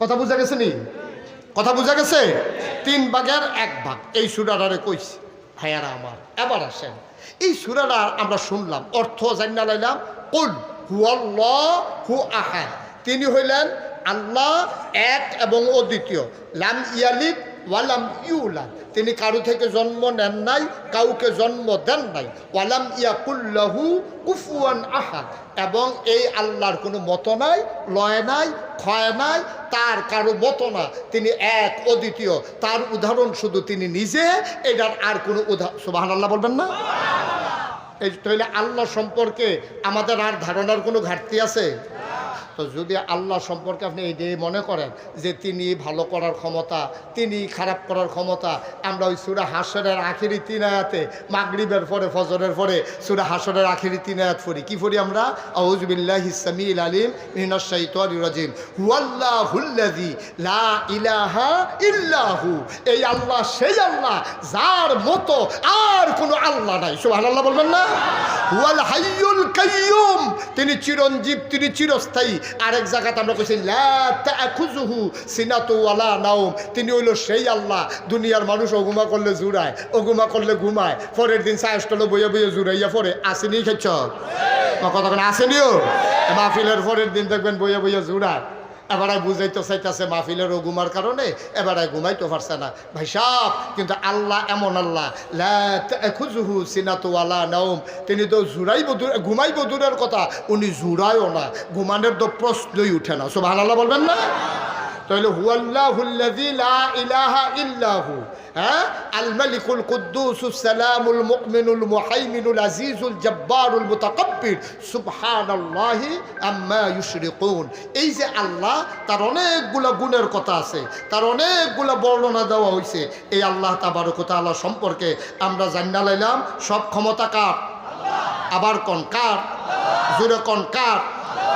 কথা বুঝা গেছে নি? কথা বুঝা গেছে? তিন ভাগের এক ভাগ এই সুরাটারে কইছি, ভাইয়ারা আমার, এবার আসেন। এই সুরাটা আমরা শুনলাম, অর্থ জানিনা লাইলাম, কুল হুয়াল্লাহ হু আহা তিনি হইলেন আল্লাহ এক এবং অদ্বিতীয়। লাম ইয়ালিদ ওয়ালাম ইউলাদ তিনি কারও থেকে জন্ম নেন নাই, কাউকে জন্ম দেন নাই। ওয়ালাম ইয়াকুল্লাহু কুফুয়ান আহাদ। এবং এই আল্লাহর কোনো মতো নাই, লয় নাই, ক্ষয় নাই, তার কারও মতো না। তিনি এক অদ্বিতীয়। তার উদাহরণ শুধু তিনি নিজে, এটার আর কোনো উদাহরণ সুবাহ আল্লাহ বলবেন না? এই তাহলে আল্লাহ সম্পর্কে আমাদের আর ধারণার কোনো ঘাটতি আছে? তো যদি আল্লাহ সম্পর্কে আপনি এই দিয়ে মনে করেন যে তিনি ভালো করার ক্ষমতা, তিনি খারাপ করার ক্ষমতা, আমরা ওই সুরা হাসরের আখিরি তিন আয়াতে, মাগরিবের পরে, ফজরের পরে সুরা হাসরের আখিরি তিন আয়াত পড়ি। কি পড়ি আমরা? আউজবিল্লাহ ইসামিল আলিম মিনাশাইতানির রাজিম। হুয়াল্লাহুল্লাযী লা ইলাহা ইল্লাহু। এই আল্লাহ, সেই আল্লাহ, যার মতো আর কোনো আল্লাহ নাই, সুবহানাল্লাহ বলবেন না? হুয়াল হাইয়ুল কাইয়ুম, তিনি চিরঞ্জীব, তিনি চিরস্থায়ী। আরেক জায়গাতে আমরা কইছি, লা তাখুযুহু সিনাতু ওয়ালা নাওম। তিনি হইল সেই আল্লাহ। দুনিয়ার মানুষ অগুমা করলে জুড়ায় অগুমা করলে ঘুমায়। পরের দিন সায়স্টলে বইয়ে বইয়ে জুড়াইয়া পরে আসেনি খেছ কথা কেন আসেনিও? মাহফিলের পরের দিন দেখবেন বইয়ে বইয়ে জুড়ায়। এবারে বুঝাইতে চাইতেছে মাহফিলের ঘুমার কারণে, এবারে ঘুমাইতে পারছে না। ভাই সাহ কিন্তু আল্লাহ এমন আল্লাহ খুজুহু সিনাতুয়ালা নৌম তিনি তো জুড়াইব বদুর ঘুমাইব দূরের কথা, উনি জুড়ায়ও না। ঘুমানের তো প্রশ্নই উঠে না। সব আল্লাহ বলবেন না? তাহলে হুয়াল্লাহুল্লাযী লা ইলাহা ইল্লাহু হ্যাঁ? আল মালিকুল কুদ্দুসুস সালামুল মুমিনুল মুহাইমিনুল আজিজুল জব্বারুল মুতাকাব্বির, সুবহানাল্লাহি আম্মা ইউশরিকুন। এই যে আল্লাহ, তার অনেকগুলো গুণের কথা আছে, তার অনেকগুলো বর্ণনা দেওয়া হয়েছে এই আল্লাহ তাবারক তাআলা সম্পর্কে আমরা জান্না লাইলাম, সব ক্ষমতা কার? আবার কোন কার? জোরে কোন কার?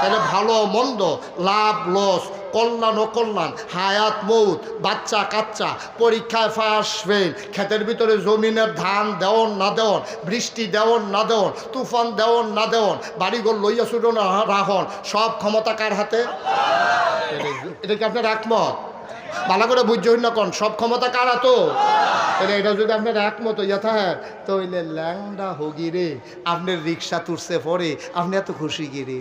তাহলে ভালো মন্দ, লাভ, লস কল্যাণ ও কল্যাণ, হায়াত, মৌত, বাচ্চা, কাচ্চা, পরীক্ষায় ফাঁস ফেল, ক্ষেতের ভিতরে জমিনের ধান দেওয়ন না দেওয়ন বৃষ্টি দেওয়ন না দেওয়ন তুফান দেওয়ন না দেওয়ন বাড়িঘর লইয়া ছুটো না রাহন সব ক্ষমতা কার হাতে? এটা কি আপনার একমত? ভালো করে বুঝতে না কোন, সব ক্ষমতা কার তো এটা যদি আপনার একমত থাকে তাহলে ল্যাংডা হগি রে আপনার রিক্সা তুলছে পরে, আপনি এত খুশি গিরে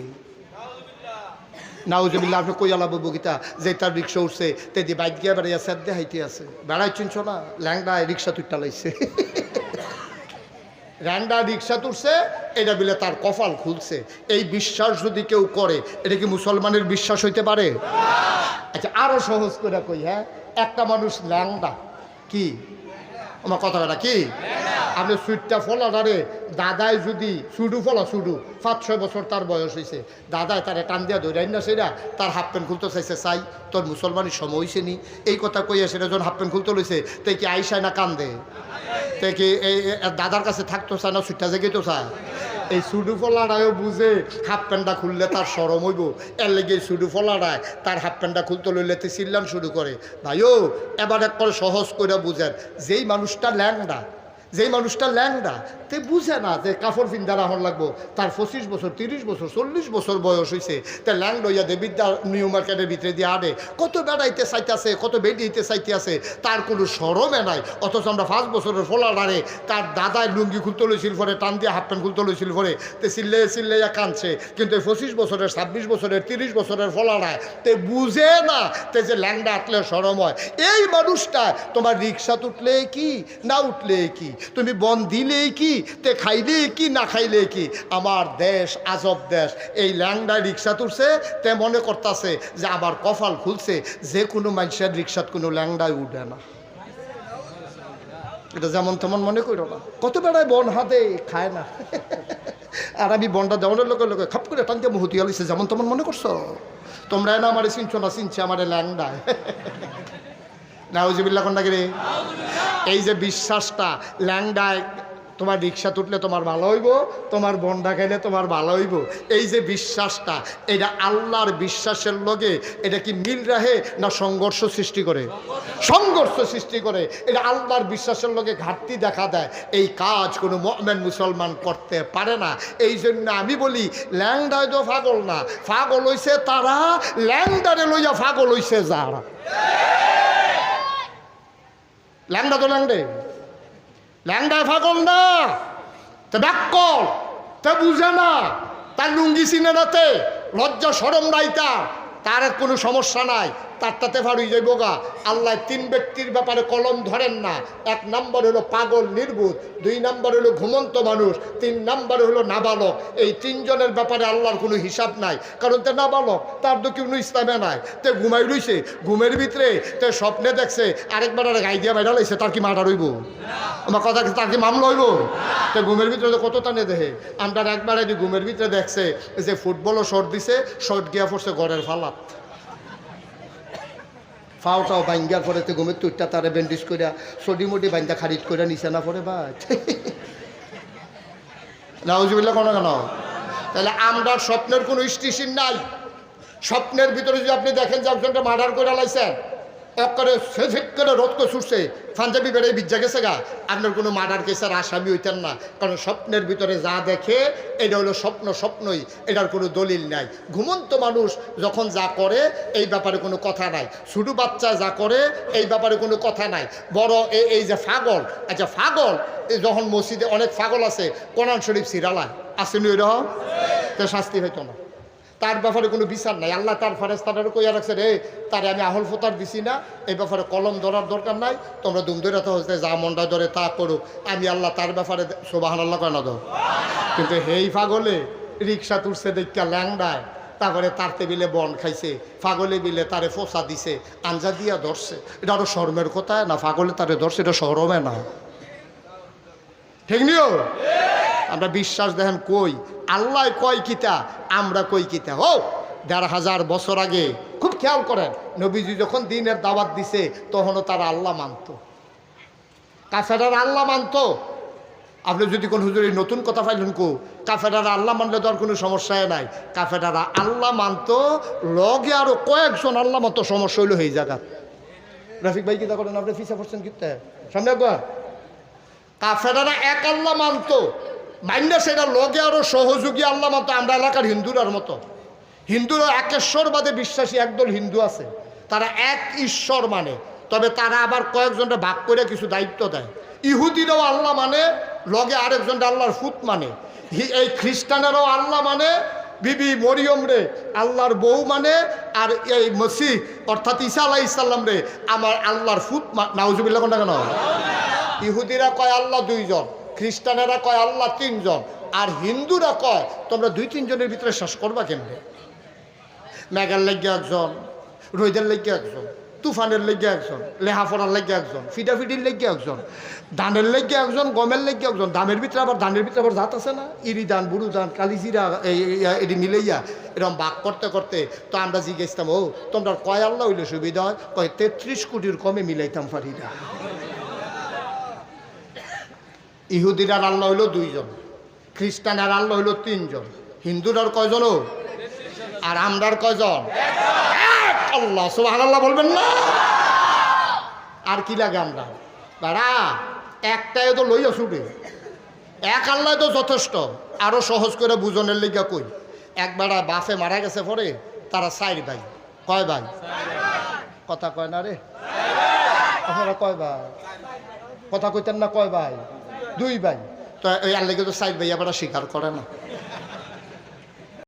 নাউজবিল্লা আপনি কই আলাবো বগিতা যে তার রিক্সা উঠছে, তে দি বাইক গিয়ে বেড়াইয়া স্যার দিয়ে হাইতে আছে। বেড়াই চিনছ না ল্যাংডা রিক্সা তুইটা লাইছে। র্যান্ডা রিক্সা তুলছে, এটা বিলে তার কপাল খুলছে। এই বিশ্বাস যদি কেউ করে, এটা কি মুসলমানের বিশ্বাস হইতে পারে? আচ্ছা আরও সহজ করে কই হ্যাঁ? একটা মানুষ ল্যাংডা, কি? আমার কথা কথাটা কি? আপনি সুইটটা ফলাটারে দাদাই যদি সুডু ফলা সুডু, পাঁচ ছয় বছর তার বয়স হয়েছে দাদায় তারে টান দিয়া ধরে না সেটা তার হাফ প্যান্ট খুলতে চাইছে চাই তোর মুসলমানের সময় হয়েছে নি। এই কথা কইয়া সেটা যখন হাফ প্যান্ট খুলতে লইছে তাই কি আইসায় না কান্দে? কি এই দাদার কাছে থাকতো চায় না সুইটটা জেগে তো চায়? এই সুডু ফলাডায়ও বুঝে হাফ প্যান্টটা খুললে তার সরম হইব। এর লেগে সুডু ফলাডায় তার হাফ প্যান্টটা খুলতে লইলে তে চিল্লান শুরু করে। ভাইও, এবার এক সহজ করে বুঝেন, যেই মানুষটা ল্যাংডা যেই মানুষটা ল্যাংডা, তে বুঝে না যে কাপড় ফিন্দা রাহন লাগবো। তার পঁচিশ বছর, তিরিশ বছর, চল্লিশ বছর বয়স হয়েছে তে ল্যাংড হইয়া দে বিদ্যা নিউ মার্কেটের ভিতরে দিয়ে আনে। কত বেড়াইতে চাইতেছে, কত বেরিয়েতে চাইতে আছে তার কোনো সরমে নাই। অথচ আমরা পাঁচ বছরের ফোলা ডারে তার দাদায় লুঙ্গি খুলতে লইছিল পরে, টান দিয়ে হাফ প্যান্ট খুলতে লইছিল পরে, তে চিল্লে চিল্লাইয়া কাঁদছে। কিন্তু এই পঁচিশ বছরের, ছাব্বিশ বছরের, তিরিশ বছরের ফলাড়ায় তে বুঝে না তে যে ল্যাংডা আটলে সরম হয়। এই মানুষটা তোমার রিক্সা উঠলে কি, না উঠলে কি? তুমি বন দিলে কি, তে খাইলে কি, না খাইলে কি? আমার দেশ আজব দেশ। এই ল্যাংডা রিক্সা তুলছে, তে মনে করতেছে যে আবার কফাল খুলছে, যে কোনো মানুষের রিক্সাত কোনো ল্যাংডায় উঠে না। এটা যেমন তেমন মনে করো না। কত বেড়ায় বন হাতে খায় না। আর আমি বনটা দেওয়ানোর লোকের লোকে খাপ করে টানতে মুহূর্তে আলিছে যেমন তেমন মনে করছ? তোমরা না আমারে চিনছো না, চিনছে আমারে ল্যাংডায়। নাউজিবিল্লা কন্যা রে এই যে বিশ্বাসটা, ল্যাংডায় তোমার রিক্সা তুটলে তোমার ভালো হইব, তোমার বন্ডা খাইলে তোমার ভালো হইব। এই যে বিশ্বাসটা, এটা আল্লাহর বিশ্বাসের লগে এটা কি মিল রাহে না সংঘর্ষ সৃষ্টি করে? সংঘর্ষ সৃষ্টি করে, এটা আল্লাহর বিশ্বাসের লগে ঘাটতি দেখা দেয়। এই কাজ কোনো মমেন মুসলমান করতে পারে না। এই জন্য আমি বলি, ল্যাংডায় তো ফাগল না ফাগল হইছে তারা, ল্যাংডারে লইয়া ফাগল হইছে যারা। ল্যাংডা তো ল্যাংডে। ল্যাংডায় ফাগল না তা ব্যাকল তা বুঝে না। তার লুঙ্গি সিনেমাতে লজ্জা সরম রাইতা। তার তার কোনো সমস্যা নাই। তার তাতে ফাড়ুই যাইব গা। আল্লাহ তিন ব্যক্তির ব্যাপারে কলম ধরেন না। এক নম্বর হলো পাগল, নির্বুধ। দুই নম্বর হলো ঘুমন্ত মানুষ। তিন নম্বর হলো নাবালক। এই তিনজনের ব্যাপারে আল্লাহর কোনো হিসাব নাই। কারণ তে নাবালক, তার তো কোনো ইসলামে নাই। তে ঘুমাই রইছে, ঘুমের ভিতরে তে স্বপ্নে দেখছে, আরেকবার আর গাই দিয়া বাইরা লাইছে তার কি মাটা রইব আমার কথা তার কি মামলা হইব? তে ঘুমের ভিতরে তো কত টানে দেখে আমরা একবার ঘুমের ভিতরে দেখছে, যে ফুটবলও শর্ট দিছে শর্ট গিয়া পড়ছে ঘরের ফালাত। ফাওটাও বাইঙ্গার পরে তো ঘুমের তুইটা তারে ব্যান্ডেজ করিয়া সডি মোটি বাইন্দা খারিজ করে নিচা না পরে বা নাউজুবিল্লা কোনো কেন তাহলে আমরার স্বপ্নের কোনো স্টেশন নাই। স্বপ্নের ভিতরে যদি আপনি দেখেন যে একজনকে মার্ডার করে লাইছেন একবারে সেফেক করে রক্ত ছুটছে। পাঞ্জাবি বেড়ে বিজ্জা গেছে গা। আপনার কোনো মার্ডার কেসের আসামি হইতেন না। কারণ স্বপ্নের ভিতরে যা দেখে, এটা হলো স্বপ্ন স্বপ্নই। এটার কোনো দলিল নাই। ঘুমন্ত মানুষ যখন যা করে, এই ব্যাপারে কোনো কথা নাই। ছোটো বাচ্চা যা করে, এই ব্যাপারে কোনো কথা নাই। বড় এই যে ফাগল আচ্ছা ফাগল যখন মসজিদে অনেক ফাগল আছে, কোরআন শরীফ সিরালায়। আসেনি এরকম তো শাস্তি হইতো না। তার ব্যাপারে কোনো বিচার নাই। আল্লাহ তার ফারেস্তাটারও কইয়া রাখছে, রে, তারে আমি আহল ফোতার দিছি না এই ব্যাপারে কলম ধরার দরকার নাই, তোমরা দুম ধরে তো হচ্ছে যা মন্ডা ধরে তা করুক আমি আল্লাহ তার ব্যাপারে সোবাহান আল্লাহ কয় না দাও কিন্তু হেই ফাগলে রিক্সা তুলছে দেখা ল্যাংডায়, তারপরে তার টেবিলে বন খাইছে ফাগলে বিলে তারে ফোসা দিছে, আঞ্জা দিয়া ধরছে। এটা আরও শর্মের কথা না ফাগলে তারে ধরছে, এটা শরমে না। ঠিক নিও আমরা বিশ্বাস দেখেন কই? আল্লাহ কয় কিতা? আমরা কই কিতা? ও দেড় হাজার বছর আগে, খুব খেয়াল করেন, নবীজি যখন দিনের দাওয়াত দিছে, তখনও তারা আল্লাহ মানত। কাফেরার আল্লাহ মানত। আপনি যদি কোন হুজুর নতুন কথা পাইলেন কো, কাফেরারা আল্লাহ মানলে তো আর কোনো সমস্যায় নাই। কাফেরারা আল্লাহ মানত, লগে আরও কয়েকজন আল্লাহ মতো সমস্যা হইল এই জায়গা রাফিক ভাই কিতা করেন? আপনি ফিসা পড়ছেন কিতে? সামনে একবার। কাফেরারা এক আল্লাহ মানতো। মাইন্ডা সেটা লগে আরও সহযোগী আল্লাহ মতো, আমরা এলাকার হিন্দুরার মতো। হিন্দুরা একেশ্বরবাদে বিশ্বাসী, একদল হিন্দু আছে। তারা এক ঈশ্বর মানে। তবে তারা আবার কয়েকজনটা ভাগ করে কিছু দায়িত্ব দেয়। ইহুদিরাও আল্লাহ মানে লগে আরেকজনটা আল্লাহর ফুত মানে। এই খ্রিস্টানেরাও আল্লাহ মানে বিবি মরিয়ম রে আল্লাহর বউ মানে আর এই মসিহ, অর্থাৎ ঈসা আলাহ ইসাল্লাম রে আমার আল্লাহর ফুত নাউজুবিল্লা কোনটা কেন? ইহুদিরা কয় আল্লাহ দুইজন। খ্রিস্টানেরা কয় আল্লাহ তিনজন, আর হিন্দুরা কয়, তোমরা দুই তিনজনের ভিতরে শ্বাস করবা কেমনে? মেঘার লেগে একজন, রোদের লেগে একজন, তুফানের লেগে একজন লেহাফড়ার লেগে একজন, ফিডাফিডির লেগে একজন, ধানের লেগে একজন, গমের লেগে একজন দামের ভিতরে আবার ধানের ভিতরে আবার জাত আছে না? ইরি ধান বুড়ু ধান কালিজিরা এটি মিলাইয়া এরকম বাক করতে করতে তো আমরা জিজ্ঞেসতাম ও, তোমরা কয় আল্লাহ হইলে সুবিধা হয়? কয়, তেত্রিশ কোটির কমে মিলাইতাম পারি ইহুদিরার আল্লাহ হইল দুইজন, খ্রিস্টানের আল্লাহ হইল তিনজন। হিন্দুরার কয়জন? আর আমরার কয়জন? আল্লাহ সুবাহ আল্লাহ বলবেন না? আর কি লাগে আমরা? বাড়া একটাই তো লইয়া ছুটে। এক আল্লাহ তো যথেষ্ট, আরও সহজ করে বুঝনের লিগা কই? একবার বাসে মারা গেছে পরে, তারা সাইড ভাই। কয় ভাই? কথা কয় না রে? আপনারা কয় ভাই? কথা কইতেন না কয় ভাই? দুই ভাই। তো এই আল্লাহকে তো সাইড ভাই আবার স্বীকার করে না।